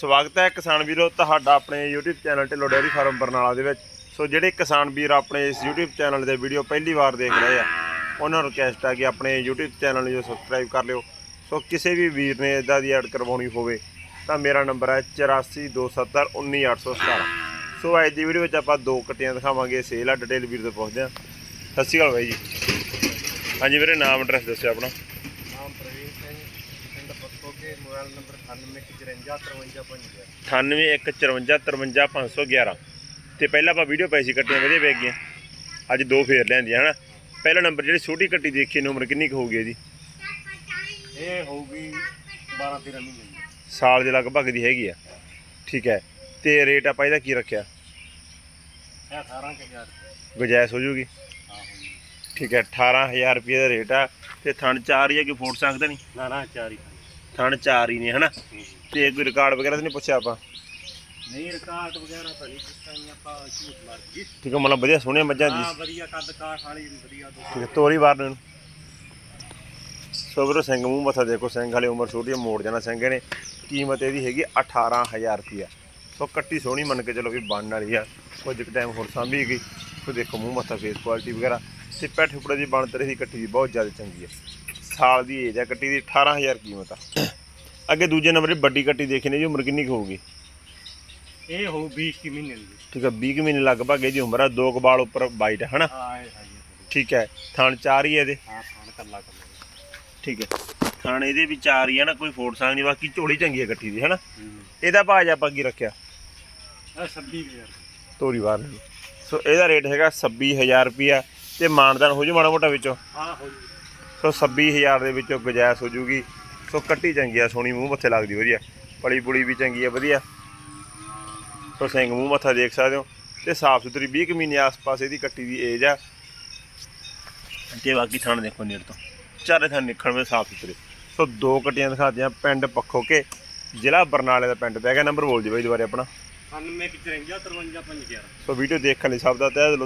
ਸਵਾਗਤ ਹੈ ਕਿਸਾਨ ਵੀਰੋ, ਤੁਹਾਡਾ ਆਪਣੇ YouTube channel Dhillon dairy farm Barnala ਦੇ ਵਿੱਚ। ਸੋ ਜਿਹੜੇ ਕਿਸਾਨ ਵੀਰ ਆਪਣੇ ਇਸ YouTube ਚੈਨਲ ਦੇ ਵੀਡੀਓ ਪਹਿਲੀ ਵਾਰ ਦੇਖ ਰਹੇ ਆ, ਉਹਨਾਂ ਨੂੰ ਰਿਕਵੈਸਟ ਆ ਕਿ ਆਪਣੇ YouTube ਚੈਨਲ ਨੂੰ ਸਬਸਕ੍ਰਾਈਬ ਕਰ ਲਿਓ। ਸੋ ਕਿਸੇ ਵੀ ਵੀਰ ਨੇ ਇਦਾਂ ਦੀ ਐਡ ਕਰਵਾਉਣੀ ਹੋਵੇ, ਤਾਂ ਮੇਰਾ ਨੰਬਰ ਹੈ 8427191817 ਸੋ ਅੱਜ ਦੀ ਵੀਡੀਓ ਵਿੱਚ ਆਪਾਂ ਦੋ ਕੱਟੀਆਂ ਦਿਖਾਵਾਂਗੇ, ਸੇਲ ਆ ਡਿਟੇਲ ਵੀਰ ਤੋਂ ਪੁੱਛਦੇ ਹਾਂ ਸਤਿ ਸ਼੍ਰੀ ਅਕਾਲ ਬਾਈ ਜੀ। ਹਾਂਜੀ ਵੀਰੇ, ਨਾਮ ਐਡਰੈਸ ਦੱਸਿਓ ਆਪਣਾ। ਨਾਮ ਪ੍ਰਵੀਨ ਸਿੰਘ। ਪਿੰਡ ਪੱਤੋਕੇ ਮੋਬਾਈਲ ਨੰਬਰ 9854535550 9815453511 ਤੇ ਪਹਿਲਾਂ ਆਪਾਂ ਵੀਡੀਓ ਪਾਈ ਸੀ ਕੱਟੀਆਂ ਵਧੀਆ ਪੈ ਗਈਆਂ। ਅੱਜ ਦੋ ਫੇਰ ਲੈਂਦੀਆਂ ਹਨਾ? ਪਹਿਲਾ ਨੰਬਰ ਜਿਹੜੀ ਛੋਟੀ ਕੱਟੀ ਦੇਖੀ ਇਹਨੂੰ ਉਮਰ ਕਿੰਨੀ ਕੁ ਹੋਊਗੀ ਇਹਦੀ? ਇਹ ਹੋਊਗੀ 12 13 ਮਹੀਨੇ ਸਾਲ ਦੇ ਲਗਭਗ ਦੀ ਹੈਗੀ ਆ। ਠੀਕ ਹੈ। ਤੇ ਰੇਟ ਆਪਾਂ ਇਹਦਾ ਕੀ ਰੱਖਿਆ? ਇਹ 18000 ਗੁਜਾਇਸ਼ ਹੋ ਜੂਗੀ? ਠੀਕ ਹੈ 18000 ਰੁਪਏ ਦਾ ਰੇਟ ਆ। ਤੇ ਥਣ ਚਾਰ ਹੀ ਆ ਕਿ ਫੋਟ ਸਕਦਾ ਨਹੀਂ? ਨਾ ਨਾ ਚਾਰ ਹੀ। ਥਣ ਚਾਰ ਹੀ ਨੇ ਹਨਾ? ਤੇ ਕੋਈ ਰਿਕਾਰਡ ਵਗੈਰਾ ਤਾਂ ਨਹੀਂ ਪੁੱਛਿਆ ਆਪਾਂ? ਨਹੀਂ ਰਿਕਾਰਡ ਵਗੈਰਾ ਤਾਂ ਨਹੀਂ ਪੁੱਛਾਂ ਆਪਾਂ ਝੂਠ ਮਾਰ ਗਈ ਠੀਕ ਹੈ ਮਤਲਬ ਵਧੀਆ ਸੋਹਣੀਆਂ ਮੱਝਾਂ ਹਾਂ ਦੀ ਵਧੀਆ ਕੱਦ ਕਾਠ ਵਾਲੀ ਵਧੀਆ ਦੋ। ਠੀਕ ਹੈ ਤੋਰੀ ਵਾਰ ਨੂੰ। ਸੋ ਵੀਰੋ ਸਿੰਘ ਮੂੰਹ ਮੱਥਾ ਦੇਖੋ ਸਿੰਘ ਵਾਲੀ ਉਮਰ ਛੋਟੀ ਮੋੜ ਜਾਣਾ ਸਿੰਘ ਨੇ। ਕੀਮਤ ਇਹਦੀ ਹੈਗੀ 18000 ਰੁਪਿਆ ਸੋ ਕੱਟੀ ਸੋਹਣੀ ਮੰਨ ਕੇ ਚਲੋ ਵੀ ਬਣਨ ਵਾਲੀ ਆ। ਕੁਝ ਕੁ ਟਾਈਮ ਹੋਰ ਸਾਂਭੀ ਗਈ। ਸੋ ਦੇਖੋ ਮੂੰਹ ਮੱਥਾ ਫੇਸ ਕੁਆਲਿਟੀ ਵਗੈਰਾ। ਤੇ ਪੈਠ ਫੁੱਪੜੇ ਦੀ ਬਣਤਰ ਦੀ ਕੱਟੀ ਬਹੁਤ ਜ਼ਿਆਦਾ ਚੰਗੀ ਹੈ ਸਾਲ ਦੀ ਏਜ ਆ ਕੱਟੀ ਦੀ 18000 ਕੀਮਤ ਆ। ਅੱਗੇ ਦੂਜੇ ਨੰਬਰ 'ਤੇ ਵੱਡੀ ਕੱਟੀ ਦੇਖੀ ਨੇ ਜੀ ਉਮਰ ਕਿੰਨੀ ਕੁ ਹੋਊਗੀ? ਇਹ ਹੋਊ 20 ਕੀ ਮਹੀਨੇ ਦੀ। ਠੀਕ ਹੈ 20 ਕੁ ਮਹੀਨੇ ਲਗਭਗ ਇਹਦੀ ਉਮਰ ਆ ਦੋ ਕੁ ਬਾਲ ਉੱਪਰ ਵਾਈਟ ਹੈ ਹਨਾ? ਹਾਂ ਇਹ ਹੈ ਠੀਕ ਹੈ ਥਣ ਚਾਰ ਹੀ ਹੈ ਇਹਦੇ? ਹਾਂ ਖਾਣ ਕੱਲਾ ਕੱਲਾ ਠੀਕ ਹੈ ਥਣ ਇਹਦੇ ਵੀ ਚਾਰ ਹੀ ਹੈ ਨਾ ਕੋਈ ਸੰਗ ਨਹੀਂ ਬਾਕੀ ਝੋਲੀ ਚੰਗੀ ਹੈ ਕੱਟੀ ਦੀ ਹਨਾ? ਹੂੰ। ਇਹਦਾ ਭਾਜ ਆਪਾਂ ਕੀ ਰੱਖਿਆ। ਇਹ 26000 ਤੋਰੀ ਵਾਰ ਲੈ। ਸੋ ਇਹਦਾ ਰੇਟ ਹੈਗਾ 26000 ਰੁਪਿਆ ਤੇ ਮਾਨਦਾਨ ਹੋ ਜੂ ਮਾੜਾ ਮੋਟਾ ਵਿੱਚੋਂ? ਹਾਂ ਹੋਊ ਸੋ 26000 ਦੇ ਵਿੱਚੋਂ ਗੁਜਾਇਸ਼ ਹੋ ਜੂਗੀ ਸੋ ਕੱਟੀ ਚੰਗੀ ਆ ਸੋਹਣੀ ਮੂੰਹ ਮੱਥੇ ਲੱਗਦੀ ਵਧੀਆ। ਪਲੀ ਪੁਲੀ ਵੀ ਚੰਗੀ ਆ ਵਧੀਆ। ਸੋ ਸਿੰਘ ਮੂੰਹ ਮੱਥਾ ਦੇਖ ਸਕਦੇ ਹੋ। ਤੇ ਸਾਫ਼ ਸੁਥਰੀ 20 ਕੁ ਮਹੀਨੇ ਆਸ-ਪਾਸ ਇਹਦੀ ਕੱਟੀ ਦੀ ਏਜ ਆ। ਤੇ ਬਾਕੀ ਥਣ ਦੇਖੋ ਨੇੜ ਤੋਂ। ਚਾਰੇ ਥਣ ਨਿਕਲਣ ਵਿੱਚ ਸਾਫ਼ ਸੁਥਰੇ। ਸੋ ਦੋ ਕੱਟੀਆਂ ਦਿਖਾਉਂਦੇ ਆ ਪਿੰਡ ਪੱਖੋ ਕੇ। ਜ਼ਿਲ੍ਹਾ ਬਰਨਾਲੇ ਦਾ ਪਿੰਡ ਪੈ ਗਿਆ ਨੰਬਰ ਬੋਲ ਜੀ ਬਾਈ ਦੁਬਾਰੇ ਆਪਣਾ। 98 54 53 55 ਸੋ ਵੀਡੀਓ ਦੇਖਣ ਲਈ ਸਭ ਦਾ ਤਹਿ